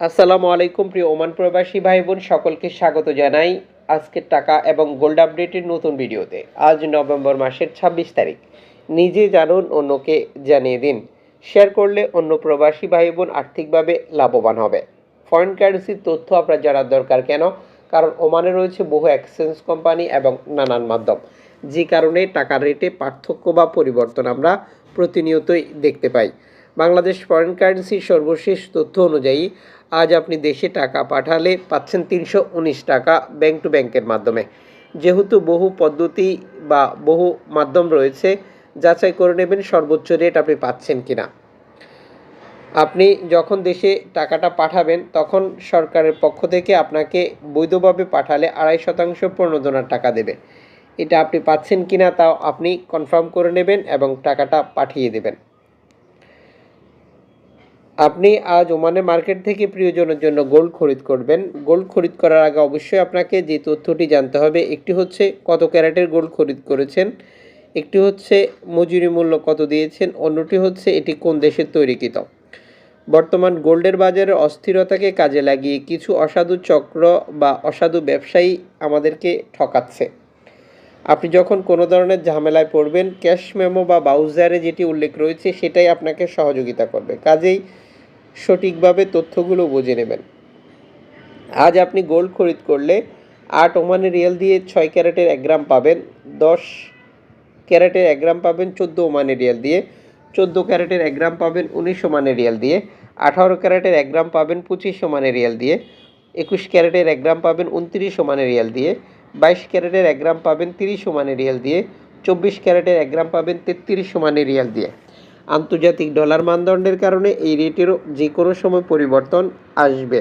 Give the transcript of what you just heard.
আসসালামু আলাইকুম প্রিয় ওমান প্রবাসী ভাই বোন সকলকে স্বাগত জানাই আজকের টাকা এবং গোল্ড আপডেটের নতুন ভিডিওতে। আজ নভেম্বর মাসের ছাব্বিশ তারিখ। নিজে জানুন, অন্যকে জানিয়ে দিন। শেয়ার করলে অন্য প্রবাসী ভাই বোন আর্থিকভাবে লাভবান হবে। ফরেন কারেন্সির তথ্য আপনার জানার দরকার কেন? কারণ ওমানে রয়েছে বহু এক্সচেঞ্জ কোম্পানি এবং নানান মাধ্যম। যে কারণে টাকার রেটে পার্থক্য বা পরিবর্তন আমরা প্রতিনিয়তই দেখতে পাই। বাংলাদেশ ফরেন কারেন্সির সর্বশেষ তথ্য অনুযায়ী, আজ আপনি দেশে টাকা পাঠালে পাচ্ছেন তিনশো উনিশ টাকা ব্যাংক টু ব্যাংকের মাধ্যমে। যেহেতু বহু পদ্ধতি বা বহু মাধ্যম রয়েছে, যাচাই করে নেবেন সর্বোচ্চ রেট আপনি পাচ্ছেন কি না আপনি যখন দেশে টাকাটা পাঠাবেন, তখন সরকারের পক্ষ থেকে আপনাকে বৈধভাবে পাঠালে আড়াই শতাংশ প্রণোদনার টাকা দেবে। এটা আপনি পাচ্ছেন কি না তাও আপনি কনফার্ম করে নেবেন এবং টাকাটা পাঠিয়ে দেবেন। আপনি আজ ওমানে মার্কেট থেকে প্রিয়জনের জন্য গোল্ড খরিদ করবেন। গোল্ড খরিদ করার আগে অবশ্যই আপনাকে যে তথ্যটি জানতে হবে, একটি হচ্ছে কত ক্যারেটের গোল্ড খরিদ করেছেন, একটি হচ্ছে মজুরি মূল্য কত দিয়েছেন, অন্যটি হচ্ছে এটি কোন দেশের তৈরিকৃত। বর্তমান গোল্ডের বাজারের অস্থিরতাকে কাজে লাগিয়ে কিছু অসাধু চক্র বা অসাধু ব্যবসায়ী আমাদেরকে ঠকাচ্ছে। আপনি যখন কোনো ধরনের ঝামেলায় পড়বেন, ক্যাশ মেমো বা বাউজারে যেটি উল্লেখ রয়েছে, সেটাই আপনাকে সহযোগিতা করবে। কাজেই সঠিকভাবে তথ্যগুলো বুঝে নেবেন। আজ আপনি গোল্ড খরিদ করলে আট ওমানি রিয়েল দিয়ে ছয় ক্যারেটের এক গ্রাম পাবেন, দশ ক্যারেটের এক গ্রাম পাবেন, চোদ্দ ওমানি রিয়াল দিয়ে, চোদ্দ ক্যারেটের এক গ্রাম পাবেন, উনিশ ওমানি রিয়াল দিয়ে, আঠারো ক্যারেটের এক গ্রাম পাবেন, পঁচিশ ওমানি রিয়াল দিয়ে, একুশ ক্যারেটের এক গ্রাম পাবেন, উনত্রিশ ওমানি রিয়াল দিয়ে, বাইশ ক্যারেটের এক গ্রাম পাবেন, তিরিশ ওমানি রিয়াল দিয়ে, চব্বিশ ক্যারেটের এক গ্রাম পাবেন, তেত্রিশ ওমানি রিয়াল দিয়ে। আন্তর্জাতিক ডলার মানদণ্ডের কারণে এই রেটেরও যে কোনো সময় পরিবর্তন আসবে।